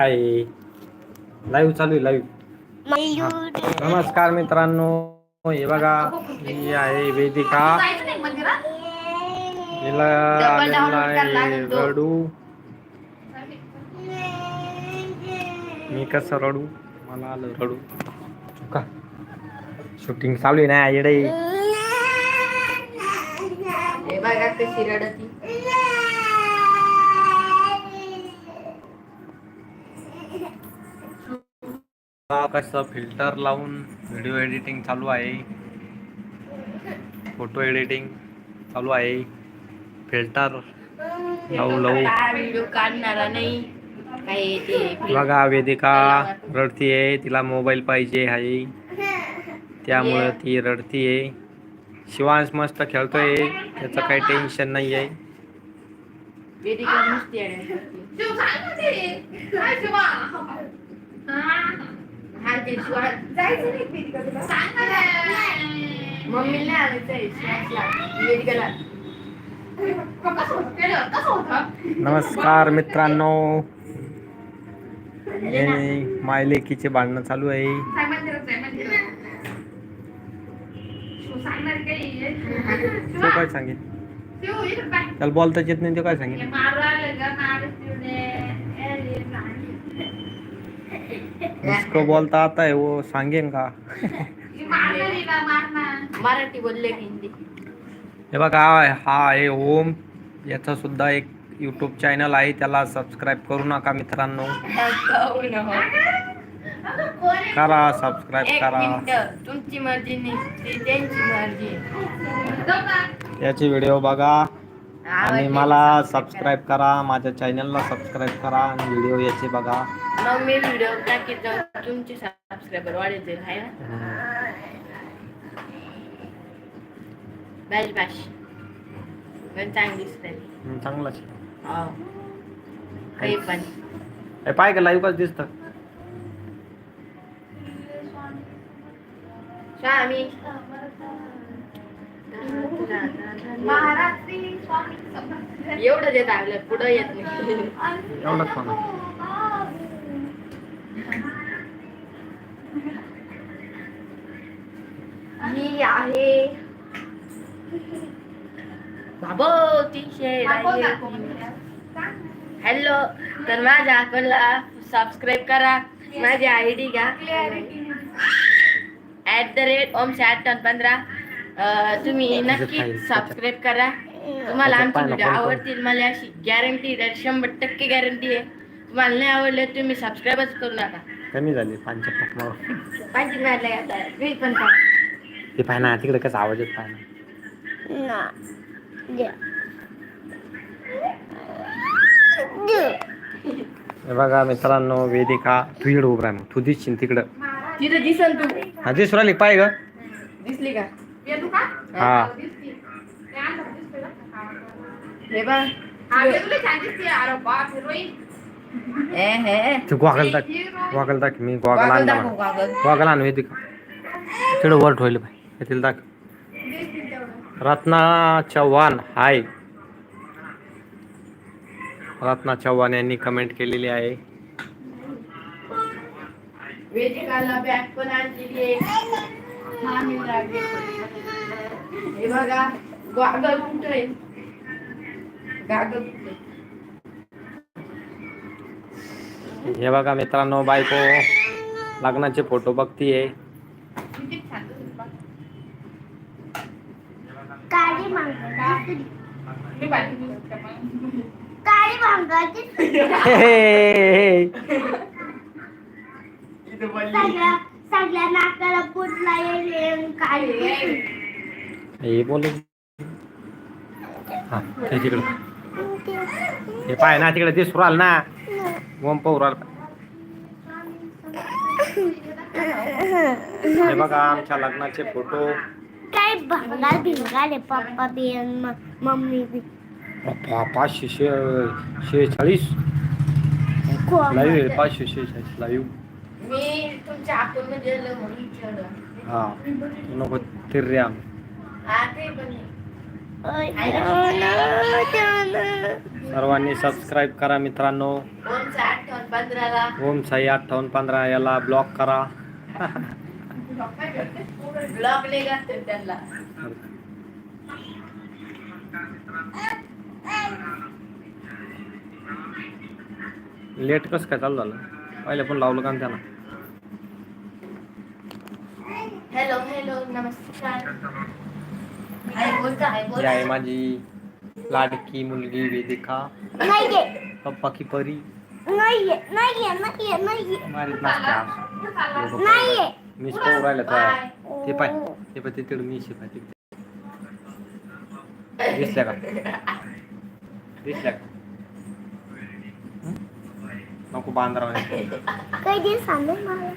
हाय. Live चालू आहे live नमस्कार मित्रांनो. हे बघा ही आहे वेदिका. हिला आलेला आहे. रडू. मी कसं रडू? मला आलं रडू. का शूटिंग चालू आहे ना येडे. बघा कशी रडती. कसं फिल्टर लावून व्हिडिओ एडिटिंग चालू आहे. फोटो एडिटिंग चालू आहे. फिल्टर लावू लावू. व्हिडिओ काढणारा नाही बघा वेदिका रडतीये तिला मोबाईल पाहिजे आहे. त्यामुळं ती रडतीये. शिवांश मस्त खेळतोय. त्याचं काही टेन्शन नाही आहे वेदिका नुसती. हा. वेदिकाला. नमस्कार मित्रांनो. हे मायलेकीचे भांडणं चालू आहे. तो काय सांगेल त्याला बोलताच येत नाही तो काय सांगेल इसको बोलता आता है वो सांगेन का मराठी बोलले हिंदी। हे बघा हा आहे ओम। याचा सुद्धा एक यूट्यूब चॅनल आहे त्याला सबस्क्राईब करू नका मित्रांनो. करा सबस्क्राईब एक करा. तुमची मर्ज़ी नाही त्यांची मर्ज़ी याचे व्हिडिओ बघा. आणि मला सबस्क्राईब करा. माझ्या चॅनलला सबस्क्राईब करा आणि व्हिडिओ याचे बघा. मग मी व्हिडिओ टाकीत जाऊन तुमचे सबस्क्रायबर वाढत जाईल हाय ना? बॅश बॅश. पण चांगली दिसते हम्म, चांगलंच हो. काही पण. हे पाय का लाईव्ह कसं दिसतं? स्वामी. एवढं देत आपलं पुढं येत नाही. एवढंच म्हणा मी आहे. हॅलो तर माझ्या अकाउंटला सबस्क्राईब करा. माझी आय डी घ्या. ऍट द रेट ओमशे अठ्ठावन्न पंधरा. तुम्ही नक्की सबस्क्राईब करा. तुम्हाला आमचे व्हिडिओ आवडतील मला अशी गॅरंटी शंभर टक्के गॅरंटी आहे. तुम्हाला नाही आवडले तुम्ही सबस्क्राईबच करू नका. कमी झाली मग पाहिजे नाही आता. मी पण का ते पाय ना तिकडे कसा आवाज येत पाय ना. ना. बघा मित्रांनो वेदिका तू इकडे उभं आहे मग. तू दिसशील तिकडं. तिथं दिसन तू. हा दिसू राहिली पाय ग. दिसली का? हा. हे बघ. तू गॉगल दाख गॉगल दाख मी गॉगल गॉगल आणला. गॉगल. आण वेदिका तिकडं. वर ठेवले पाय येथील दाख. रत्ना चव्हाण हाय. रत्ना चव्हाण यांनी कमेंट केलेली आहे. वेदिकाला बॅग पण आणलेली आहे. हे बघा गॉगल हे बघा मित्रांनो बायको लग्नाचे फोटो बघतीये. काळी काळी हे, हे, हे. सगळ्या नाकाला येईल काळी हे बोल हा ते तिकडं. हे पाय ना तिकडे ते सुराल ना. ओम पौराल हे बघा आमच्या लग्नाचे फोटो. काय भिंगार आहे पप्पा बी आणि मम्मी बी. बाप्पा, पाचशे शे शेहेचाळीस. लाईव्ह आहे पाचशे शेहेचाळीस लाईव्ह. मी तुमच्या आपण मध्ये आलं म्हणून विचारलं. हा. नको हा ते पण. सर्वांनी सबस्क्राईब करा मित्रांनो. पंधराला. ओम साई अठ्ठावन्न पंधरा याला ब्लॉक करा. नाही त्यांना. लेट कसं काय चालू झालं? पहिले पण लावलं का त्याला हॅलो हॅलो नमस्कार। आई बोलता आई ही बोलता आहे माझी लाडकी मुलगी वेदिका नाहीये पप्पा की परी। नाहीये नाहीये नाहीये नाहीये मारीत नसते आज. नाहीये मीच पाहू राहिलं तर ते पाय ते पाय तिकडे मी शिपाय तिकडे दिसल्या का दिसल्या का हं? नको बांधरा काही दिवस आले मला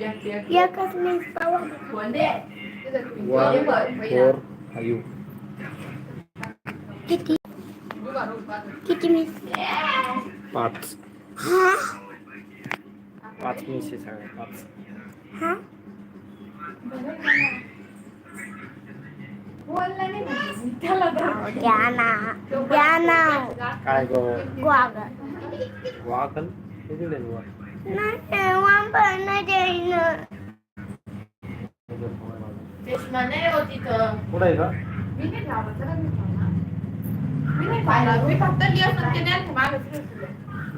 एकच मी पावा वन फोर फाईव्ह किती किती मी पाच हा पाच मिनिटचे सगळे पाच हा द्या ना द्या ना काय गो ग्वागर वाकल तिकडे वा नाही वापर नाही देईन चष्मा नाही होती तर कुठं आहे का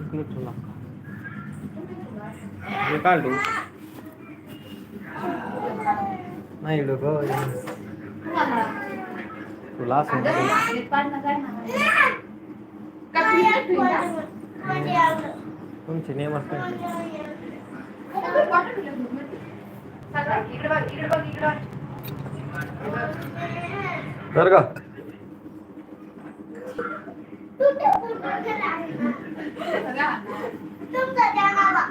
इकडे तुला हे. काढ तू नाही लोक तुला असं तुमचे नेम असतात तर का तुमचं द्या ना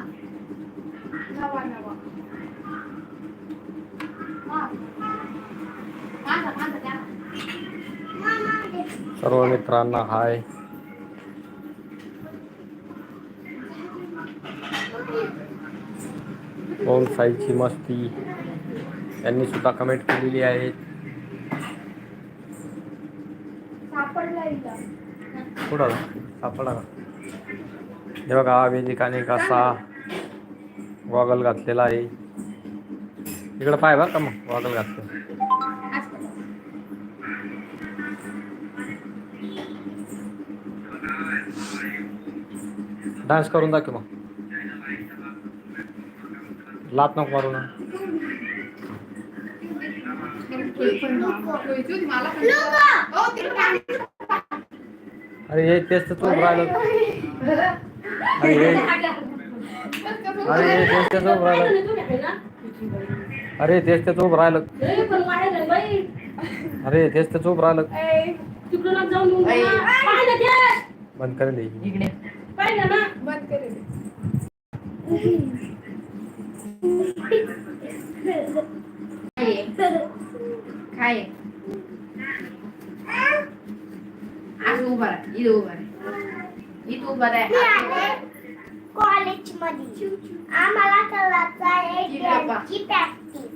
सर्व मित्रांना हाय ओम साईची मस्ती? यांनी सुद्धा कमेंट केलेली आहे कुठं सापडा का? हे बघा वेदिकाने कसा गॉगल घातलेला आहे. इकडं पाय बरं का मग गॉगल घातलं. डान्स करून दाखव मग. लात नको मारू ना अरे हे तेच तर तू राहिलं. अरे हे अरे हे तेच तर तू राहिलं. अरे तेच तर तू राहिलं. अरे तेच तर चूप राहिलं. बंद करेल हे. इकडे. काय आज उभा राहा. इथं उभा राहा. इथं उभा राहा. कॉलेजमध्ये आम्हाला करायचं आहे. त्यांची प्रॅक्टिस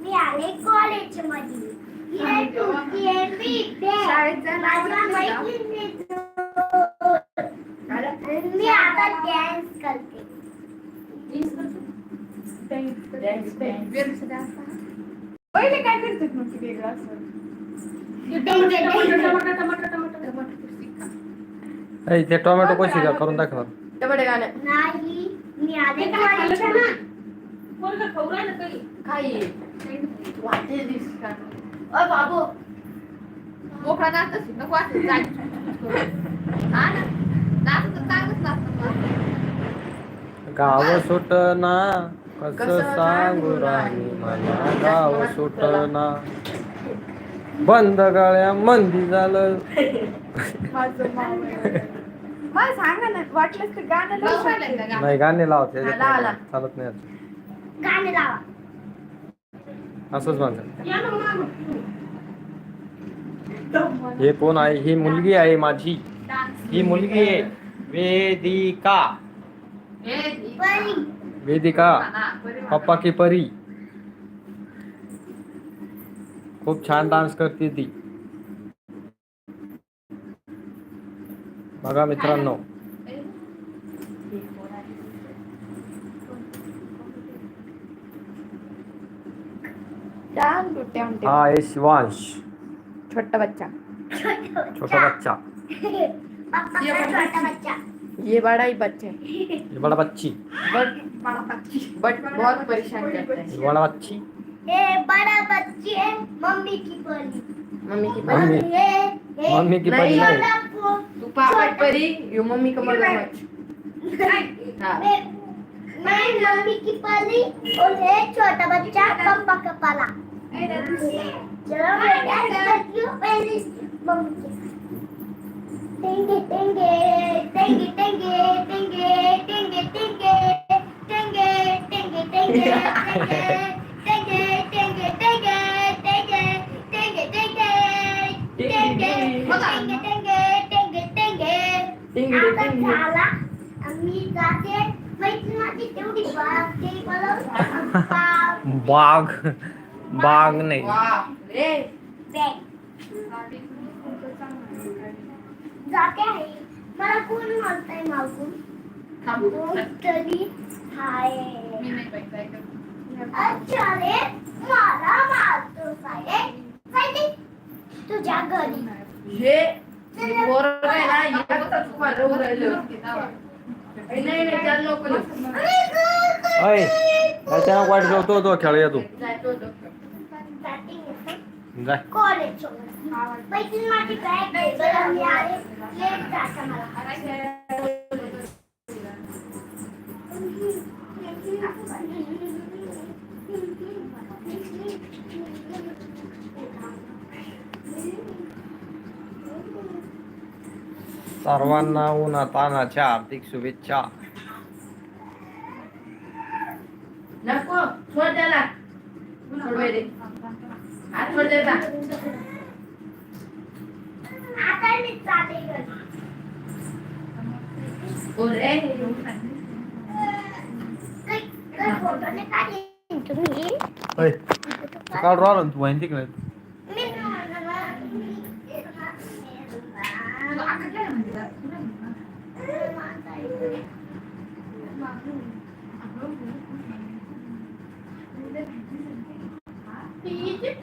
मी आले कॉलेजमध्ये मी आता डान्स करते. पहिले काय करतात मग ते वेगळं असं? ऐ, ते टोमॅटो कशी का करून दाखव. टमाटे गाणं. नाही मी आले ते काय कॉलेज खाल्लं काही? वाटे दिस अ बाबू. मोकळा नाच असेल नको असं हा ना? नाच तर चांगलंच नाचतं गाव सुटना. कस कसं सांगू राणी मला गाव सुटना. बंद गाळ्या मंदी झालं. माझं माव मला सांगा ना वाटलंच तर गाणं लावू शकते. का? गाणं? नाही गाणे लावते हा, लावा, लावा. चालत नाही आता. गाणे लावा. असंच म्हणतात. हे कोण आहे? ही मुलगी आहे माझी. ही मुलगी आहे वेदिका. परी वेदिका हा. पप्पा की परी। खूप छान डान्स करते ती. बघा मित्रांनो. हा आहे शिवांश. छोटा बच्चा. छोटा बच्चा. छोटा बच्चा. ये बड़ा ही बच्चा ये बड़ा बच्ची। बट बट बहुत परेशान करता है। ये बड़ा बच्ची। ये बड़ा बच्ची है मम्मी की परी। मम्मी की परी। मम्मी। की। परी। नाही। तू पापा की परी। यो मम्मी का मगरमच्छ हाँ मैं मैं मम्मी की परी और ये छोटा बच्चा पापा का पाला। चलो मैं डांस करती हूँ पहले मम्मी के बाग बाग नाही. जाते आहे मला कोण म्हणताय मागून? अच्छा रे मला मारतो तुझ्या घरी. हे. नाही नाही चाल नको. अय त्याला वाट जातो तो खेळ येतो जाय कॉलेज पैसे माझी बॅग लेट जाता मला सर्वांना उन्हा तानाच्या हार्दिक शुभेच्छा. नको सोड त्याला. सोड बाई रे आत सोड त्याला आता मी चालले काढ तुम्ही तू वाईन Egypt.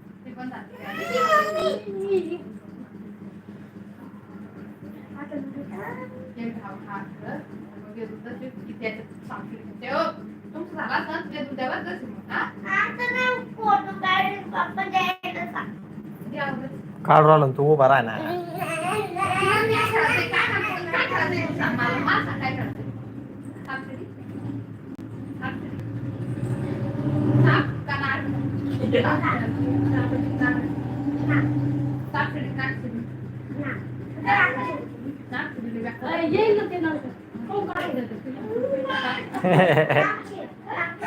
Kalau orang tua berana. Hehehe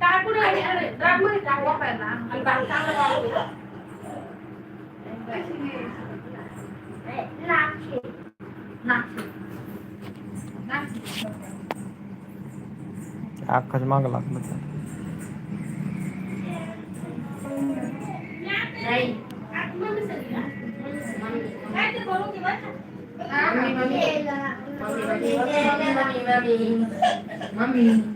टाकून आणि ड्रगमध्ये टाक वापरायला आणि बाहेर चांगलं वाढवलं आखाच माग लागलं नाही. मम्मी. Mummy mummy. मम्मी.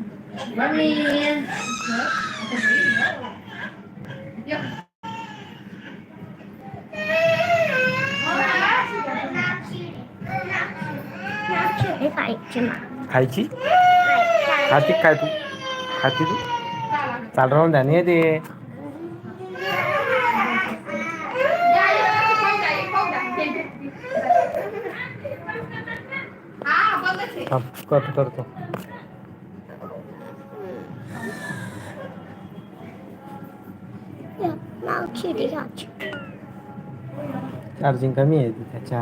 हे खायचे ना खायची? खाती काय तू? खाती तू? चाल राहून द्या नाही ते हा करतो करतो. चार्ज चार्जिंग कमी आहे त्याच्या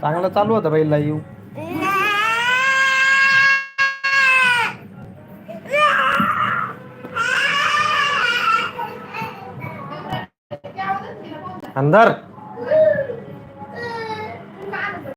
चांगला चालू होता बाईला येऊ अंदर